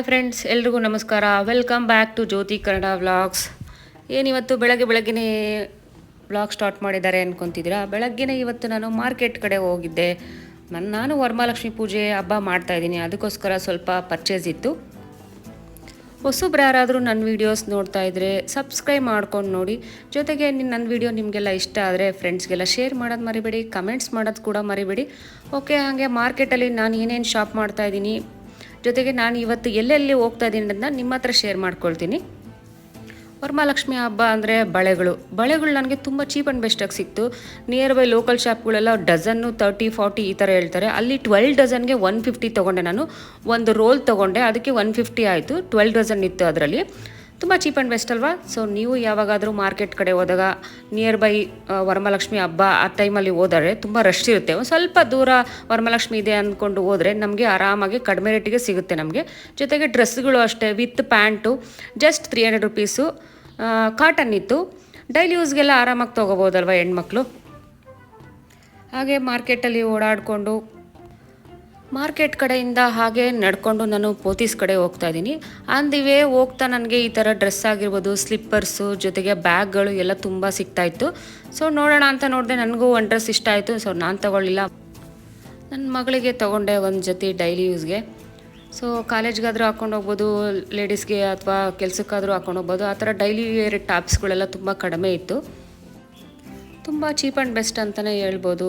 Hi friends ಎಲ್ರಿಗೂ ನಮಸ್ಕಾರ. Welcome back to Jyoti Kannada vlogs ಏನಿವತ್ತು ಬೆಳಗ್ಗೆ ಬೆಳಗ್ಗೆನೇ ವ್ಲಾಗ್ ಸ್ಟಾರ್ಟ್ ಮಾಡಿದ್ದಾರೆ ಅಂದ್ಕೊತಿದ್ದೀರಾ ಬೆಳಗ್ಗೆನೇ ಇವತ್ತು ನಾನು ಮಾರ್ಕೆಟ್ ಕಡೆ ಹೋಗಿದ್ದೆ. ನನ್ನ ನಾನು ವರಮಹಾಲಕ್ಷ್ಮಿ ಪೂಜೆ ಹಬ್ಬ ಮಾಡ್ತಾ ಇದ್ದೀನಿ. ಅದಕ್ಕೋಸ್ಕರ ಸ್ವಲ್ಪ ಪರ್ಚೇಸ್ ಇತ್ತು. ಹೊಸಬ್ರು ಯಾರಾದರೂ ನನ್ನ ವೀಡಿಯೋಸ್ ನೋಡ್ತಾ ಇದ್ದರೆ ಸಬ್ಸ್ಕ್ರೈಬ್ ಮಾಡ್ಕೊಂಡು ನೋಡಿ. ಜೊತೆಗೆ ನಿನ್ನ ನನ್ನ ವೀಡಿಯೋ ನಿಮಗೆಲ್ಲ ಇಷ್ಟ ಆದರೆ ಫ್ರೆಂಡ್ಸ್ಗೆಲ್ಲ ಶೇರ್ ಮಾಡೋದು ಮರಿಬೇಡಿ ಕಮೆಂಟ್ಸ್ ಮಾಡೋದು ಕೂಡ ಮರಿಬೇಡಿ. ಓಕೆ ಹಾಗೆ ಮಾರ್ಕೆಟಲ್ಲಿ ನಾನು ಏನೇನು ಶಾಪ್ ಮಾಡ್ತಾ ಇದ್ದೀನಿ. ಜೊತೆಗೆ ನಾನು ಇವತ್ತು ಎಲ್ಲೆಲ್ಲಿ ಹೋಗ್ತಾ ಇದ್ದೀನಿ ಅನ್ನೋದನ್ನ ನಿಮ್ಮ ಹತ್ರ ಶೇರ್ ಮಾಡ್ಕೊಳ್ತೀನಿ. ವರಮಹಾಲಕ್ಷ್ಮಿ ಹಬ್ಬ ಅಂದರೆ ಬಳೆಗಳು. ಬಳೆಗಳು ನನಗೆ ತುಂಬ ಚೀಪ್ ಆ್ಯಂಡ್ ಬೆಸ್ಟಾಗಿ ಸಿಕ್ತು. ನಿಯರ್ ಬೈ ಲೋಕಲ್ ಶಾಪ್ಗಳೆಲ್ಲ ಡಜನ್ನು ತರ್ಟಿ ಫಾರ್ಟಿ ಈ ಥರ ಹೇಳ್ತಾರೆ. ಅಲ್ಲಿ ಟ್ವೆಲ್ ಡಜನ್ಗೆ ಒನ್ ಫಿಫ್ಟಿ ತೊಗೊಂಡೆ ನಾನು. ಒಂದು ರೋಲ್ ತೊಗೊಂಡೆ. ಅದಕ್ಕೆ ಒನ್ ಫಿಫ್ಟಿ ಆಯಿತು. ಟ್ವೆಲ್ ಡಜನ್ ಇತ್ತು ಅದರಲ್ಲಿ. ತುಂಬ ಚೀಪ್ ಆ್ಯಂಡ್ ಬೆಸ್ಟ್ ಅಲ್ವಾ? ಸೊ ನೀವು ಯಾವಾಗಾದರೂ ಮಾರ್ಕೆಟ್ ಕಡೆ ಹೋದಾಗ ನಿಯರ್ ಬೈ ವರಮಹಾಲಕ್ಷ್ಮಿ ಹಬ್ಬ ಆ ಟೈಮಲ್ಲಿ ಹೋದರೆ ತುಂಬ ರಶ್ ಇರುತ್ತೆ. ಒಂದು ಸ್ವಲ್ಪ ದೂರ ವರಮಹಾಲಕ್ಷ್ಮಿ ಇದೆ ಅಂದ್ಕೊಂಡು ಹೋದರೆ ನಮಗೆ ಆರಾಮಾಗಿ ಕಡಿಮೆ ರೇಟಿಗೆ ಸಿಗುತ್ತೆ ನಮಗೆ. ಜೊತೆಗೆ ಡ್ರೆಸ್ಗಳು ಅಷ್ಟೇ with pant just three hundred rupees cotton ಇತ್ತು. ಡೈಲಿ ಯೂಸ್ಗೆಲ್ಲ ಆರಾಮಾಗಿ ತೊಗೋಬೋದಲ್ವ ಹೆಣ್ಮಕ್ಳು? ಹಾಗೆ ಮಾರ್ಕೆಟಲ್ಲಿ ಓಡಾಡಿಕೊಂಡು ಮಾರ್ಕೆಟ್ ಕಡೆಯಿಂದ ಹಾಗೆ ನಡ್ಕೊಂಡು ನಾನು ಪೋತೀಸ್ ಕಡೆ ಹೋಗ್ತಾ ಇದ್ದೀನಿ. ಆನ್ ಹೋಗ್ತಾ ನನಗೆ ಈ ಥರ ಡ್ರೆಸ್ ಆಗಿರ್ಬೋದು, ಸ್ಲಿಪ್ಪರ್ಸು, ಜೊತೆಗೆ ಬ್ಯಾಗ್ಗಳು ಎಲ್ಲ ತುಂಬ ಸಿಗ್ತಾ ಇತ್ತು. ಸೊ ನೋಡೋಣ ಅಂತ ನೋಡಿದೆ ನನಗೂ ಒಂದು ಡ್ರೆಸ್ ಇಷ್ಟ ಆಯಿತು. ಸೊ ನಾನು ತಗೊಳ್ಳಿಲ್ಲ. ನನ್ನ ಮಗಳಿಗೆ ತೊಗೊಂಡೆ ಒಂದು ಜೊತೆ ಡೈಲಿ ಯೂಸ್ಗೆ ಸೊ ಕಾಲೇಜ್ಗಾದರೂ ಹಾಕೊಂಡು ಹೋಗ್ಬೋದು ಲೇಡೀಸ್ಗೆ ಅಥವಾ ಕೆಲಸಕ್ಕಾದರೂ ಹಾಕೊಂಡು ಹೋಗ್ಬೋದು. ಆ ಥರ ಡೈಲಿ ವೇರ್ ಟಾಪ್ಸ್ಗಳೆಲ್ಲ ತುಂಬ ಕಡಿಮೆ ಇತ್ತು. ತುಂಬ ಚೀಪ್ ಆ್ಯಂಡ್ ಬೆಸ್ಟ್ ಅಂತಲೇ ಹೇಳ್ಬೋದು.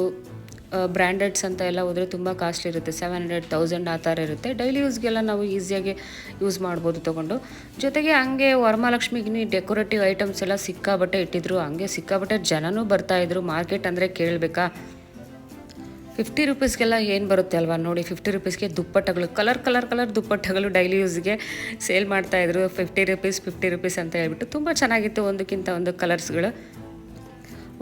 ಬ್ರ್ಯಾಂಡೆಡ್ಸ್ ಅಂತ ಎಲ್ಲ ಹೋದರೆ ತುಂಬ ಕಾಸ್ಟ್ಲಿ ಇರುತ್ತೆ. ಸೆವೆನ್ ಹಂಡ್ರೆಡ್ ತೌಸಂಡ್ ಆ ಥರ ಇರುತ್ತೆ. ಡೈಲಿ ಯೂಸ್ಗೆಲ್ಲ ನಾವು ಈಸಿಯಾಗಿ ಯೂಸ್ ಮಾಡ್ಬೋದು ತೊಗೊಂಡು. ಜೊತೆಗೆ ಹಂಗೆ ವರಮಹಾಲಕ್ಷ್ಮಿಗೆ ಡೆಕೋರೇಟಿವ್ ಐಟಮ್ಸ್ ಎಲ್ಲ ಸಿಕ್ಕಾಬಟ್ಟೆ ಇಟ್ಟಿದ್ರು. ಹಂಗೆ ಸಿಕ್ಕಾಬಟ್ಟೆ ಜನನೂ ಬರ್ತಾಯಿದ್ರು ಮಾರ್ಕೆಟ್ ಅಂದರೆ ಕೇಳಬೇಕಾ? ಫಿಫ್ಟಿ ರುಪೀಸ್ಗೆಲ್ಲ ಏನು ಬರುತ್ತೆ ಅಲ್ವಾ? ನೋಡಿ ಫಿಫ್ಟಿ ರುಪೀಸ್ಗೆ ದುಪ್ಪಟ್ಟಗಳು ಕಲರ್ ಕಲರ್ ಕಲರ್ ದುಪ್ಪಟ್ಟಗಳು ಡೈಲಿ ಯೂಸ್ಗೆ ಸೇಲ್ ಮಾಡ್ತಾಯಿದ್ರು ಫಿಫ್ಟಿ ರುಪೀಸ್ ಫಿಫ್ಟಿ ರುಪೀಸ್ ಅಂತ ಹೇಳ್ಬಿಟ್ಟು ತುಂಬ ಚೆನ್ನಾಗಿತ್ತು ಒಂದಕ್ಕಿಂತ ಒಂದು ಕಲರ್ಸ್ಗಳು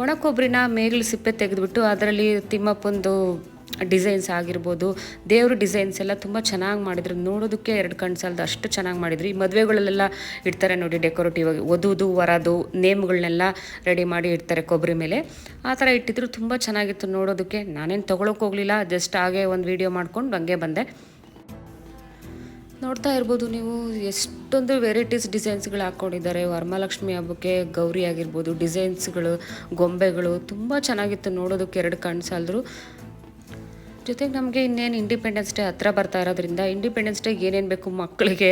ಒಣ ಕೊಬ್ಬರಿನ ಮೇಗ್ಲು ಸಿಪ್ಪೆ ತೆಗೆದುಬಿಟ್ಟು ಅದರಲ್ಲಿ ತಿಮ್ಮಪ್ಪಂದು ಡಿಸೈನ್ಸ್ ಆಗಿರ್ಬೋದು, ದೇವ್ರ ಡಿಸೈನ್ಸ್ ಎಲ್ಲ ತುಂಬ ಚೆನ್ನಾಗಿ ಮಾಡಿದ್ರು. ನೋಡೋದಕ್ಕೆ ಎರಡು ಕಣ್ಣು ಸಾಲದು ಅಷ್ಟು ಚೆನ್ನಾಗಿ ಮಾಡಿದ್ರು. ಈ ಮದುವೆಗಳಲ್ಲೆಲ್ಲ ಇಡ್ತಾರೆ ನೋಡಿ ಡೆಕೋರೇಟಿವ್ ಆಗಿ. ಒದೋದು, ವರದು, ನೇಮ್ಗಳನ್ನೆಲ್ಲ ರೆಡಿ ಮಾಡಿ ಇಡ್ತಾರೆ ಕೊಬ್ಬರಿ ಮೇಲೆ. ಆ ಥರ ಇಟ್ಟಿದ್ರು, ತುಂಬ ಚೆನ್ನಾಗಿತ್ತು ನೋಡೋದಕ್ಕೆ. ನಾನೇನು ತೊಗೊಳಕ್ಕೆ ಹೋಗಲಿಲ್ಲ ಜಸ್ಟ್ ಹಾಗೆ ಒಂದು ವೀಡಿಯೋ ಮಾಡ್ಕೊಂಡು ಹಂಗೆ ಬಂದೆ. ನೋಡ್ತಾ ಇರ್ಬೋದು ನೀವು, ಎಷ್ಟೊಂದು ವೆರೈಟೀಸ್ ಡಿಸೈನ್ಸ್ಗಳು ಹಾಕ್ಕೊಂಡಿದ್ದಾರೆ ವರಮಹಾಲಕ್ಷ್ಮಿ ಹಬ್ಬಕ್ಕೆ ಗೌರಿ ಆಗಿರ್ಬೋದು, ಡಿಸೈನ್ಸ್ಗಳು, ಗೊಂಬೆಗಳು, ತುಂಬ ಚೆನ್ನಾಗಿತ್ತು ನೋಡೋದಕ್ಕೆ ಎರಡು ಕಣ್ಣು ಜೊತೆಗೆ ನಮಗೆ ಇನ್ನೇನು ಇಂಡಿಪೆಂಡೆನ್ಸ್ ಡೇ ಹತ್ರ ಬರ್ತಾ ಇರೋದ್ರಿಂದ ಇಂಡಿಪೆಂಡೆನ್ಸ್ ಡೇಗೆ ಏನೇನು ಬೇಕು ಮಕ್ಕಳಿಗೆ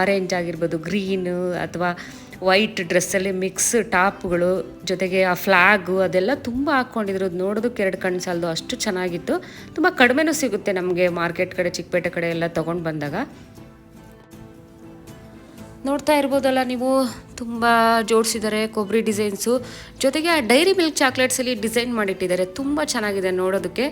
ಆರೆಂಜ್ ಆಗಿರ್ಬೋದು ಗ್ರೀನು ಅಥವಾ ವೈಟ್ ಡ್ರೆಸ್ಸಲ್ಲಿ ಮಿಕ್ಸ್ ಟಾಪ್ಗಳು ಜೊತೆಗೆ ಆ ಫ್ಲ್ಯಾಗು ಅದೆಲ್ಲ ತುಂಬ ಹಾಕ್ಕೊಂಡಿದ್ರು. ನೋಡೋದಕ್ಕೆ ಎರಡು ಕಣ್ಣು ಸಾಲದು ಅಷ್ಟು ಚೆನ್ನಾಗಿತ್ತು. ತುಂಬ ಕಡಿಮೆನೂ ಸಿಗುತ್ತೆ ನಮಗೆ ಮಾರ್ಕೆಟ್ ಕಡೆ ಚಿಕ್ಕಪೇಟೆ ಕಡೆ ಎಲ್ಲ ತೊಗೊಂಡು ಬಂದಾಗ. ನೋಡ್ತಾ ಇರ್ಬೋದಲ್ಲ, ನೀವು ತುಂಬ ಜೋಡಿಸಿದ್ದಾರೆ ಕೊಬ್ಬರಿ ಡಿಸೈನ್ಸು. ಜೊತೆಗೆ ಆ ಡೈರಿ ಮಿಲ್ಕ್ ಚಾಕ್ಲೇಟ್ಸಲ್ಲಿ ಡಿಸೈನ್ ಮಾಡಿಟ್ಟಿದ್ದಾರೆ, ತುಂಬ ಚೆನ್ನಾಗಿದೆ ನೋಡೋದಕ್ಕೆ.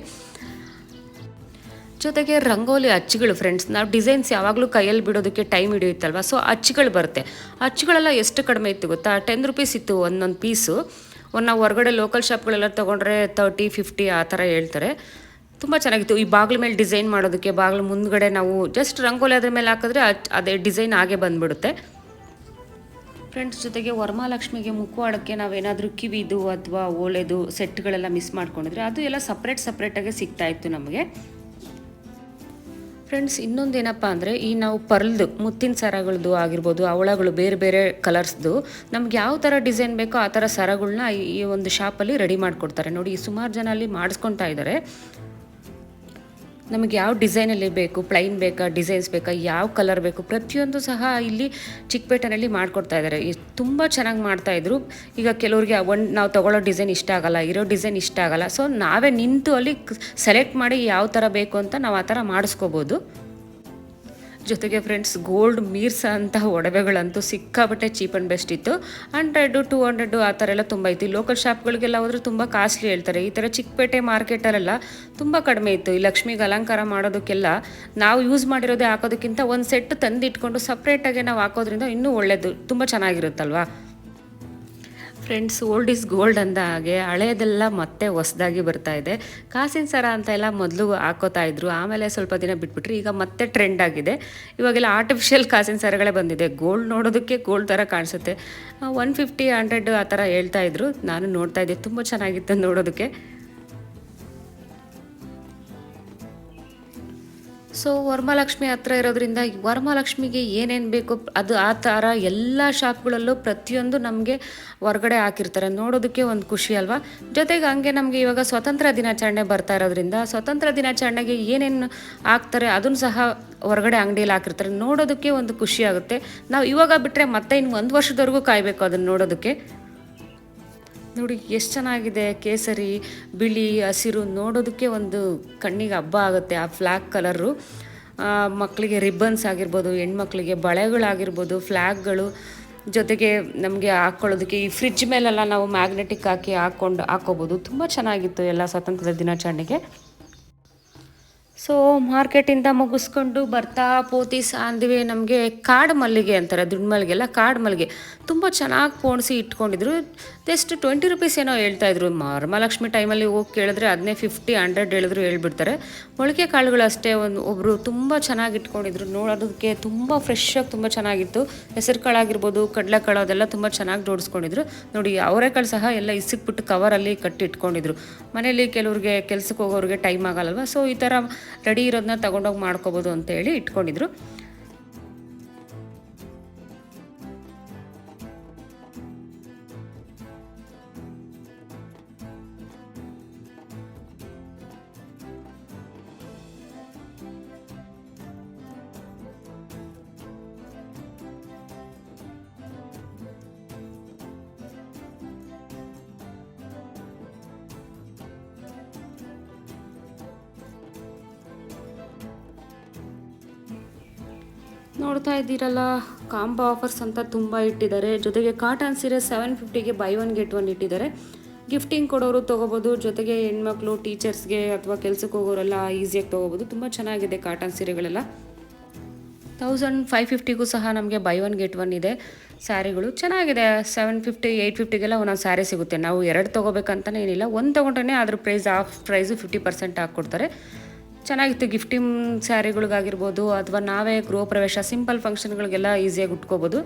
ಜೊತೆಗೆ ರಂಗೋಲಿ ಅಚ್ಚುಗಳು ಫ್ರೆಂಡ್ಸ್ ನಾವು ಡಿಸೈನ್ಸ್ ಯಾವಾಗಲೂ ಕೈಯಲ್ಲಿ ಬಿಡೋದಕ್ಕೆ ಟೈಮ್ ಹಿಡಿಯುತ್ತಲ್ವ? ಸೊ ಅಚ್ಚುಗಳು ಬರುತ್ತೆ. ಅಚ್ಚುಗಳೆಲ್ಲ ಎಷ್ಟು ಕಡಿಮೆ ಇತ್ತು ಗೊತ್ತಾ? ಟೆನ್ ರುಪೀಸ್ ಇತ್ತು ಒಂದೊಂದು ಪೀಸು ಒಂದು ನಾವು ಹೊರಗಡೆ ಲೋಕಲ್ ಶಾಪ್ಗಳೆಲ್ಲ ತೊಗೊಂಡ್ರೆ ತರ್ಟಿ ಫಿಫ್ಟಿ ಆ ಥರ ಹೇಳ್ತಾರೆ. ತುಂಬ ಚೆನ್ನಾಗಿತ್ತು. ಈ ಬಾಗಿಲ ಮೇಲೆ ಡಿಸೈನ್ ಮಾಡೋದಕ್ಕೆ ಬಾಗಿಲು ಮುಂದ್ಗಡೆ ನಾವು ಜಸ್ಟ್ ರಂಗೋಲಿ ಅದ್ರ ಮೇಲೆ ಹಾಕಿದ್ರೆ ಅದ್- ಡಿಸೈನ್ ಹಾಗೆ ಬಂದ್ಬಿಡುತ್ತೆ. ಫ್ರೆಂಡ್ಸ್ ಜೊತೆಗೆ ವರಮಹಾಲಕ್ಷ್ಮಿಗೆ ಮುಖವಾಡಕ್ಕೆ ನಾವೇನಾದರೂ ಕಿವಿದು ಅಥವಾ ಓಲೆದು ಸೆಟ್ಗಳೆಲ್ಲ ಮಿಸ್ ಮಾಡ್ಕೊಂಡಿದ್ರೆ ಅದು ಎಲ್ಲ ಸಪ್ರೇಟ್ ಸಪ್ರೇಟಾಗಿ ಸಿಗ್ತಾ ಇತ್ತು ನಮಗೆ. ಫ್ರೆಂಡ್ಸ್ ಇನ್ನೊಂದೇನಪ್ಪ ಅಂದರೆ ಈ ನಾವು ಪರ್ಲ್ದು, ಮುತ್ತಿನ ಸರಗಳದ್ದು ಆಗಿರ್ಬೋದು, ಅವಳಗಳು ಬೇರೆ ಬೇರೆ ಕಲರ್ಸ್ದು ನಮ್ಗೆ ಯಾವ ಥರ ಡಿಸೈನ್ ಬೇಕೋ ಆ ಥರ ಸರಗಳನ್ನ ಈ ಒಂದು ಶಾಪಲ್ಲಿ ರೆಡಿ ಮಾಡಿಕೊಡ್ತಾರೆ. ನೋಡಿ, ಸುಮಾರು ಜನ ಅಲ್ಲಿ ಮಾಡಿಸ್ಕೊತಾ ಇದ್ದಾರೆ ನಮಗೆ ಯಾವ ಡಿಸೈನಲ್ಲಿ ಬೇಕು ಪ್ಲೈನ್ ಬೇಕಾ ಡಿಸೈನ್ಸ್ ಬೇಕಾ, ಯಾವ ಕಲರ್ ಬೇಕು, ಪ್ರತಿಯೊಂದು ಸಹ ಇಲ್ಲಿ ಚಿಕ್ಕಪೇಟೆನಲ್ಲಿ ಮಾಡಿಕೊಡ್ತಾ ಇದ್ದಾರೆ. ತುಂಬ ಚೆನ್ನಾಗಿ ಮಾಡ್ತಾಯಿದ್ರು ಈಗ ಕೆಲವರಿಗೆ ಒಂದು ನಾವು ತೊಗೊಳ್ಳೋ ಡಿಸೈನ್ ಇಷ್ಟ ಆಗಲ್ಲ, ಇರೋ ಡಿಸೈನ್ ಇಷ್ಟ ಆಗಲ್ಲ. ಸೊ ನಾವೇ ನಿಂತು ಅಲ್ಲಿ ಸೆಲೆಕ್ಟ್ ಮಾಡಿ ಯಾವ ಥರ ಬೇಕು ಅಂತ ನಾವು ಆ ಥರ ಮಾಡಿಸ್ಕೋಬೋದು. ಜೊತೆಗೆ ಫ್ರೆಂಡ್ಸ್ ಗೋಲ್ಡ್ ಮೀರ್ಸ ಅಂತಹ ಒಡವೆಗಳಂತೂ ಸಿಕ್ಕಾಬಟ್ಟೆ ಚೀಪ್ ಆ್ಯಂಡ್ ಬೆಸ್ಟ್ ಇತ್ತು. ಹಂಡ್ರೆಡು ಟೂ ಹಂಡ್ರೆಡು ಆ ಥರ ಎಲ್ಲ ತುಂಬ ಇತ್ತು. ಲೋಕಲ್ ಶಾಪ್ಗಳಿಗೆಲ್ಲ ಹೋದ್ರೆ ತುಂಬ ಕಾಸ್ಟ್ಲಿ ಹೇಳ್ತಾರೆ. ಈ ಥರ ಚಿಕ್ಕಪೇಟೆ ಮಾರ್ಕೆಟಲ್ಲೆಲ್ಲ ತುಂಬ ಕಡಿಮೆ ಇತ್ತು. ಈ ಲಕ್ಷ್ಮಿಗೆ ಅಲಂಕಾರ ಮಾಡೋದಕ್ಕೆಲ್ಲ ನಾವು ಯೂಸ್ ಮಾಡಿರೋದೇ ಹಾಕೋದಕ್ಕಿಂತ ಒಂದು ಸೆಟ್ ತಂದಿಟ್ಕೊಂಡು ಸಪ್ರೇಟಾಗಿ ನಾವು ಹಾಕೋದ್ರಿಂದ ಇನ್ನೂ ಒಳ್ಳೆಯದು ತುಂಬ ಚೆನ್ನಾಗಿರುತ್ತಲ್ವಾ? ಫ್ರೆಂಡ್ಸ್ ಓಲ್ಡ್ ಇಸ್ ಗೋಲ್ಡ್ ಅಂದ ಹಾಗೆ ಹಳೆಯದೆಲ್ಲ ಮತ್ತೆ ಹೊಸದಾಗಿ ಬರ್ತಾ ಇದೆ. ಕಾಸಿನ ಸರ ಅಂತ ಎಲ್ಲ ಮೊದಲು ಹಾಕೋತಾ ಇದ್ರು. ಆಮೇಲೆ ಸ್ವಲ್ಪ ದಿನ ಬಿಟ್ಬಿಟ್ರಿ. ಈಗ ಮತ್ತೆ ಟ್ರೆಂಡ್ ಆಗಿದೆ. ಇವಾಗೆಲ್ಲ ಆರ್ಟಿಫಿಷಿಯಲ್ ಕಾಸಿನ ಸರಗಳೇ ಬಂದಿದೆ. ಗೋಲ್ಡ್ ನೋಡೋದಕ್ಕೆ ಗೋಲ್ಡ್ ಥರ ಕಾಣಿಸುತ್ತೆ. ಒನ್ ಫಿಫ್ಟಿ ಹಂಡ್ರೆಡ್ ಆ ಥರ ಹೇಳ್ತಾ ಇದ್ರು. ನಾನು ನೋಡ್ತಾ ಇದ್ದೆ. ತುಂಬ ಚೆನ್ನಾಗಿತ್ತು ನೋಡೋದಕ್ಕೆ. ಸೊ ವರಮಹಾಲಕ್ಷ್ಮಿ ಹತ್ರ ಇರೋದ್ರಿಂದ ವರಮಹಾಲಕ್ಷ್ಮಿಗೆ ಏನೇನು ಬೇಕು ಅದು ಆ ಥರ ಎಲ್ಲ ಶಾಪ್ಗಳಲ್ಲೂ ಪ್ರತಿಯೊಂದು ನಮಗೆ ಹೊರಗಡೆ ಹಾಕಿರ್ತಾರೆ. ನೋಡೋದಕ್ಕೆ ಒಂದು ಖುಷಿ ಅಲ್ವಾ? ಜೊತೆಗೆ ಹಂಗೆ ನಮಗೆ ಇವಾಗ ಸ್ವತಂತ್ರ ದಿನಾಚರಣೆ ಬರ್ತಾ ಇರೋದ್ರಿಂದ ಸ್ವತಂತ್ರ ದಿನಾಚರಣೆಗೆ ಏನೇನು ಹಾಕ್ತಾರೆ ಅದನ್ನು ಸಹ ಹೊರಗಡೆ ಅಂಗಡಿಯಲ್ಲಿ ಹಾಕಿರ್ತಾರೆ. ನೋಡೋದಕ್ಕೆ ಒಂದು ಖುಷಿ ಆಗುತ್ತೆ. ನಾವು ಇವಾಗ ಬಿಟ್ಟರೆ ಮತ್ತೆ ಇನ್ನು ಒಂದು ವರ್ಷದವರೆಗೂ ಕಾಯಬೇಕು ಅದನ್ನು ನೋಡೋದಕ್ಕೆ. ನೋಡಿ, ಎಷ್ಟು ಚೆನ್ನಾಗಿದೆ ಕೇಸರಿ, ಬಿಳಿ, ಹಸಿರು ನೋಡೋದಕ್ಕೆ ಒಂದು ಕಣ್ಣಿಗೆ ಹಬ್ಬ ಆಗುತ್ತೆ ಆ ಫ್ಲ್ಯಾಗ್ ಕಲರು. ಮಕ್ಕಳಿಗೆ ರಿಬ್ಬನ್ಸ್ ಆಗಿರ್ಬೋದು, ಹೆಣ್ಮಕ್ಳಿಗೆ ಬಳೆಗಳಾಗಿರ್ಬೋದು ಫ್ಲ್ಯಾಗ್ಗಳು ಜೊತೆಗೆ ನಮಗೆ ಹಾಕ್ಕೊಳ್ಳೋದಕ್ಕೆ ಈ ಫ್ರಿಜ್ ಮೇಲೆಲ್ಲ ನಾವು ಮ್ಯಾಗ್ನೆಟಿಕ್ ಹಾಕಿ ಹಾಕ್ಕೊಂಡು ಹಾಕೋಬೋದು. ತುಂಬ ಚೆನ್ನಾಗಿತ್ತು ಎಲ್ಲ ಸ್ವಾತಂತ್ರ್ಯ ದಿನಾಚರಣೆಗೆ. ಸೊ ಮಾರ್ಕೆಟಿಂದ ಮುಗಿಸ್ಕೊಂಡು ಬರ್ತಾ ಪೋತಿ ಸಾಂದ್ವಿ ನಮಗೆ ಕಾಡು ಮಲ್ಲಿಗೆ ಅಂತಾರೆ, ದುಡ್ಡು ಮಲ್ಲಿಗೆಲ್ಲ ಕಾಡು ಮಲ್ಲಿಗೆ. ತುಂಬ ಚೆನ್ನಾಗಿ ಪೋಣಿಸಿ ಇಟ್ಕೊಂಡಿದ್ರು. ಜಸ್ಟ್ ಟ್ವೆಂಟಿ ರುಪೀಸ್ ಏನೋ ಹೇಳ್ತಾ ಇದ್ರು. ವರಮಹಾಲಕ್ಷ್ಮಿ ಟೈಮಲ್ಲಿ ಹೋಗಿ ಕೇಳಿದ್ರೆ ಅದನ್ನೇ ಫಿಫ್ಟಿ ಹಂಡ್ರೆಡ್ ಹೇಳಿದ್ರು, ಹೇಳ್ಬಿಡ್ತಾರೆ. ಮೊಳಕೆ ಕಾಳುಗಳು ಅಷ್ಟೇ ಒಂದು ಒಬ್ಬರು ತುಂಬ ಚೆನ್ನಾಗಿ ಇಟ್ಕೊಂಡಿದ್ರು. ನೋಡೋದಕ್ಕೆ ತುಂಬ ಫ್ರೆಶ್ ತುಂಬ ಚೆನ್ನಾಗಿತ್ತು. ಹೆಸರು ಕಾಳಾಗಿರ್ಬೋದು ಕಡಲೆಕಾಳು ಅದೆಲ್ಲ ತುಂಬ ಚೆನ್ನಾಗಿ ಜೋಡಿಸ್ಕೊಂಡಿದ್ರು. ನೋಡಿ ಅವರೆಕಾಳು ಸಹ ಎಲ್ಲ ಇಸಿಕ್ಬಿಟ್ಟು ಕವರಲ್ಲಿ ಕಟ್ಟಿ ಇಟ್ಕೊಂಡಿದ್ರು ಮನೇಲಿ ಕೆಲವ್ರಿಗೆ ಕೆಲಸಕ್ಕೆ ಹೋಗೋರಿಗೆ ಟೈಮ್ ಆಗಲ್ಲಲ್ವ ಸೊ ಈ ಥರ ರೆಡಿ ಇರೋದನ್ನ ತಗೊಂಡೋಗಿ ಮಾಡ್ಕೋಬೋದು ಅಂತೇಳಿ ಇಟ್ಕೊಂಡಿದ್ರು. ನೋಡ್ತಾ ಇದ್ದೀರಲ್ಲ, ಕಾಂಬೋ ಆಫರ್ಸ್ ಅಂತ ತುಂಬ ಇಟ್ಟಿದ್ದಾರೆ. ಜೊತೆಗೆ ಕಾಟನ್ ಸೀರೆ ಸೆವೆನ್ ಫಿಫ್ಟಿಗೆ ಬೈ ಒನ್ ಗೆಟ್ ಒನ್ ಇಟ್ಟಿದ್ದಾರೆ. ಗಿಫ್ಟಿಂಗ್ ಕೊಡೋರು ತೊಗೋಬೋದು, ಜೊತೆಗೆ ಹೆಣ್ಮಕ್ಳು ಟೀಚರ್ಸ್ಗೆ ಅಥವಾ ಕೆಲಸಕ್ಕೆ ಹೋಗೋರೆಲ್ಲ ಈಸಿಯಾಗಿ ತೊಗೋಬೋದು. ತುಂಬ ಚೆನ್ನಾಗಿದೆ ಕಾಟನ್ ಸೀರೆಗಳೆಲ್ಲ. ತೌಸಂಡ್ ಫೈವ್ ಫಿಫ್ಟಿಗೂ ಸಹ ನಮಗೆ ಬೈ ಒನ್ ಗೆಟ್ ಒನ್ ಇದೆ ಸ್ಯಾರಿಗಳು. ಚೆನ್ನಾಗಿದೆ ಸೆವೆನ್ ಫಿಫ್ಟಿ ಏಯ್ಟ್ ಫಿಫ್ಟಿಗೆಲ್ಲ ಒಂದೊಂದು ಸ್ಯಾರಿ ಸಿಗುತ್ತೆ. ನಾವು ಎರಡು ತೊಗೋಬೇಕಂತಲೇ ಏನಿಲ್ಲ, ಒಂದು ತೊಗೊಂಡ್ರೆ ಅದ್ರ price off price fifty percent ಹಾಕ್ಕೊಡ್ತಾರೆ. ಚೆನ್ನಾಗಿತ್ತು ಗಿಫ್ಟಿಂಗ್ ಸ್ಯಾರಿಗಳಿಗಾಗಿರ್ಬೋದು ಅಥವಾ ನಾವೇ ಗೃಹ ಪ್ರವೇಶ ಸಿಂಪಲ್ ಫಂಕ್ಷನ್ಗಳಿಗೆಲ್ಲ ಈಸಿಯಾಗಿ ಉಟ್ಕೋಬೋದು.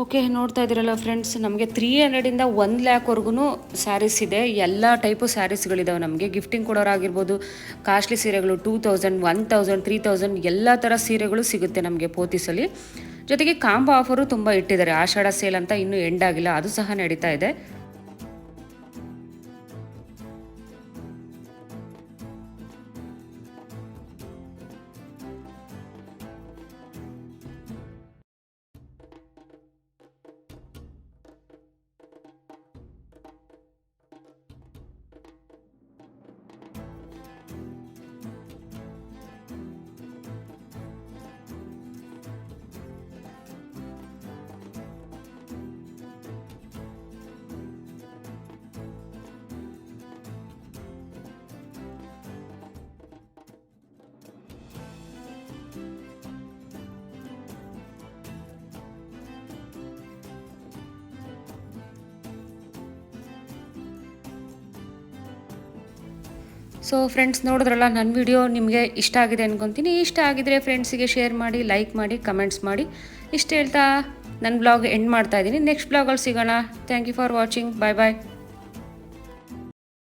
ಓಕೆ, ನೋಡ್ತಾ ಇದ್ದೀರಲ್ಲ ಫ್ರೆಂಡ್ಸ್ ನಮಗೆ ತ್ರೀ ಹಂಡ್ರೆಡಿಂದ ಒನ್ ಲ್ಯಾಕ್ವರೆಗೂ ಸ್ಯಾರೀಸ್ ಇದೆ. ಎಲ್ಲ ಟೈಪು ಸ್ಯಾರೀಸ್ಗಳಿದಾವೆ ನಮಗೆ. ಗಿಫ್ಟಿಂಗ್ ಕೊಡೋರಾಗಿರ್ಬೋದು ಕಾಸ್ಟ್ಲಿ ಸೀರೆಗಳು two thousand one thousand three thousand ಎಲ್ಲ ಥರ ಸೀರೆಗಳು ಸಿಗುತ್ತೆ ನಮಗೆ ಪೋತಿಸಲ್ಲಿ. ಜೊತೆಗೆ ಕಾಂಬೋ ಆಫರು ತುಂಬ ಇಟ್ಟಿದ್ದಾರೆ. ಆಷಾಢ ಸೇಲ್ ಅಂತ ಇನ್ನೂ ಎಂಡ್ ಆಗಿಲ್ಲ. ಅದು ಸಹ ನಡೀತಾ ಇದೆ. ಸೊ ಫ್ರೆಂಡ್ಸ್ ನೋಡಿದ್ರಲ್ಲ ನನ್ನ ವಿಡಿಯೋ ನಿಮಗೆ ಇಷ್ಟ ಆಗಿದೆ ಅನ್ಕೊತೀನಿ. ಇಷ್ಟ ಆಗಿದ್ರೆ ಫ್ರೆಂಡ್ಸಿಗೆ ಶೇರ್ ಮಾಡಿ ಲೈಕ್ ಮಾಡಿ ಕಮೆಂಟ್ಸ್ ಮಾಡಿ. ಇಷ್ಟು ಹೇಳ್ತಾ ನನ್ನ ಬ್ಲಾಗ್ ಎಂಡ್ ಮಾಡ್ತಾ ಇದ್ದೀನಿ. ನೆಕ್ಸ್ಟ್ ಬ್ಲಾಗಲ್ಲಿ ಸಿಗೋಣ. Thank you for watching bye bye